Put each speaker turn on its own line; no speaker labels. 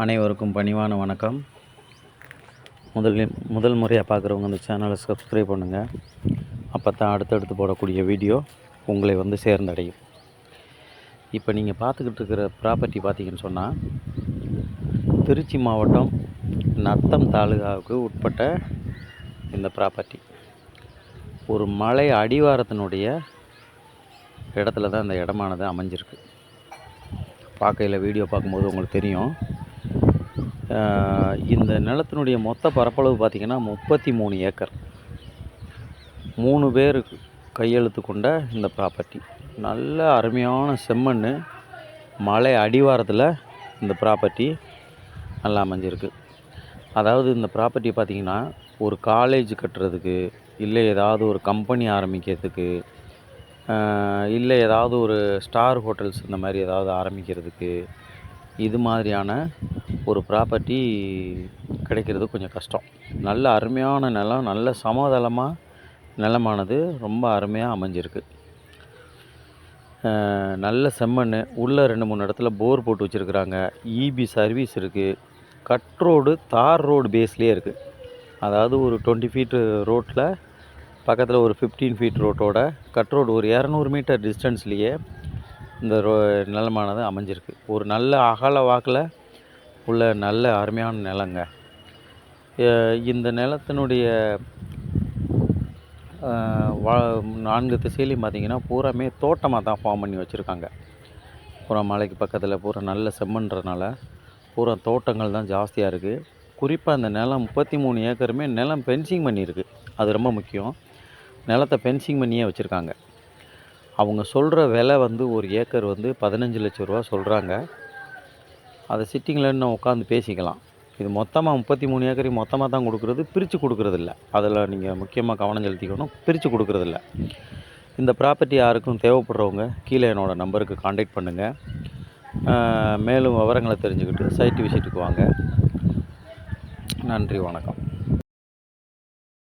அனைவருக்கும் பணிவான வணக்கம். முதல் முதல் முறையாக பார்க்குறவங்க இந்த சேனலை சப்ஸ்கிரைப் பண்ணுங்கள் அப்போ தான் அடுத்தடுத்து போடக்கூடிய வீடியோ உங்களை வந்து சேர்ந்தடையும். இப்போ நீங்கள் பார்த்துக்கிட்டு இருக்கிற ப்ராப்பர்ட்டி பார்த்தீங்கன்னு சொன்னால் திருச்சி மாவட்டம் நத்தம் தாலுகாவுக்கு உட்பட்ட இந்த ப்ராப்பர்ட்டி ஒரு மலை அடிவாரத்தினுடைய இடத்துல தான் இந்த இடமானது அமைஞ்சிருக்கு. பார்க்கையில் வீடியோ பார்க்கும்போது உங்களுக்கு தெரியும். இந்த நிலத்தினுடைய மொத்த பரப்பளவு பார்த்திங்கன்னா முப்பத்தி மூணு ஏக்கர். மூணு பேர் கையெழுத்து கொண்ட இந்த ப்ராப்பர்ட்டி நல்ல அருமையான செம்மண் மலை அடிவாரத்தில் இந்த ப்ராப்பர்ட்டி நல்லா அமைஞ்சிருக்கு. அதாவது இந்த ப்ராப்பர்ட்டி பார்த்திங்கன்னா ஒரு காலேஜ் கட்டுறதுக்கு இல்லை ஏதாவது ஒரு கம்பெனி ஆரம்பிக்கிறதுக்கு இல்லை ஏதாவது ஒரு ஸ்டார் ஹோட்டல்ஸ் இந்த மாதிரி ஏதாவது ஆரம்பிக்கிறதுக்கு இது மாதிரியான ஒரு ப்ராப்பர்ட்டி கிடைக்கிறது கொஞ்சம் கஷ்டம். நல்ல அருமையான நிலம் நல்ல சமதளமாக நிலமானது ரொம்ப அருமையாக அமைஞ்சிருக்கு. நல்ல செம்மண் உள்ளே ரெண்டு மூணு இடத்துல போர் போட்டு வச்சுருக்குறாங்க. இபி சர்வீஸ் இருக்குது கட் ரோடு தார் ரோடு பேஸ்லேயே இருக்குது அதாவது ஒரு டுவெண்ட்டி ஃபீட்டு ரோட்டில் பக்கத்தில் ஒரு ஃபிஃப்டீன் ஃபீட் ரோட்டோட கட் ரோடு ஒரு இரநூறு மீட்டர் டிஸ்டன்ஸ்லேயே இந்த ரோ நிலமானது அமைஞ்சிருக்கு. ஒரு நல்ல அகல வாக்கில் உள்ள நல்ல அருமையான நிலங்க. இந்த நிலத்தினுடைய வா நான்கு திசையிலையும் பார்த்தீங்கன்னா பூராமே தோட்டமாக தான் ஃபார்ம் பண்ணி வச்சுருக்காங்க. பூரா மலைக்கு பக்கத்தில் பூரா நல்ல செம்மன்றனால பூரா தோட்டங்கள் தான் ஜாஸ்தியாக இருக்குது குறிப்பாக அந்த நிலம் முப்பத்தி மூணு ஏக்கருமே நிலம் பென்சிங் பண்ணியிருக்கு. அது ரொம்ப முக்கியம். நிலத்தை பென்சிங் பண்ணியே வச்சுருக்காங்க. அவங்க சொல்கிற விலை வந்து ஒரு ஏக்கர் வந்து பதினஞ்சு லட்ச ரூபா சொல்கிறாங்க அதை சிட்டிங்கில் இன்னும் உட்காந்து பேசிக்கலாம். இது மொத்தமாக முப்பத்தி மூணு ஏக்கரையும் மொத்தமாக தான் கொடுக்குறது பிரித்து கொடுக்குறதில்ல. அதில் நீங்கள் முக்கியமாக கவனம் செலுத்திக்கணும் பிரித்து கொடுக்குறதில்ல. இந்த ப்ராப்பர்ட்டி யாருக்கும் தேவைப்படுறவங்க கீழே என்னோடய நம்பருக்கு காண்டாக்ட் பண்ணுங்கள் மேலும் விவரங்களை தெரிஞ்சுக்கிட்டு சைட்டு விசிட்டுக்கு வாங்க. நன்றி வணக்கம்.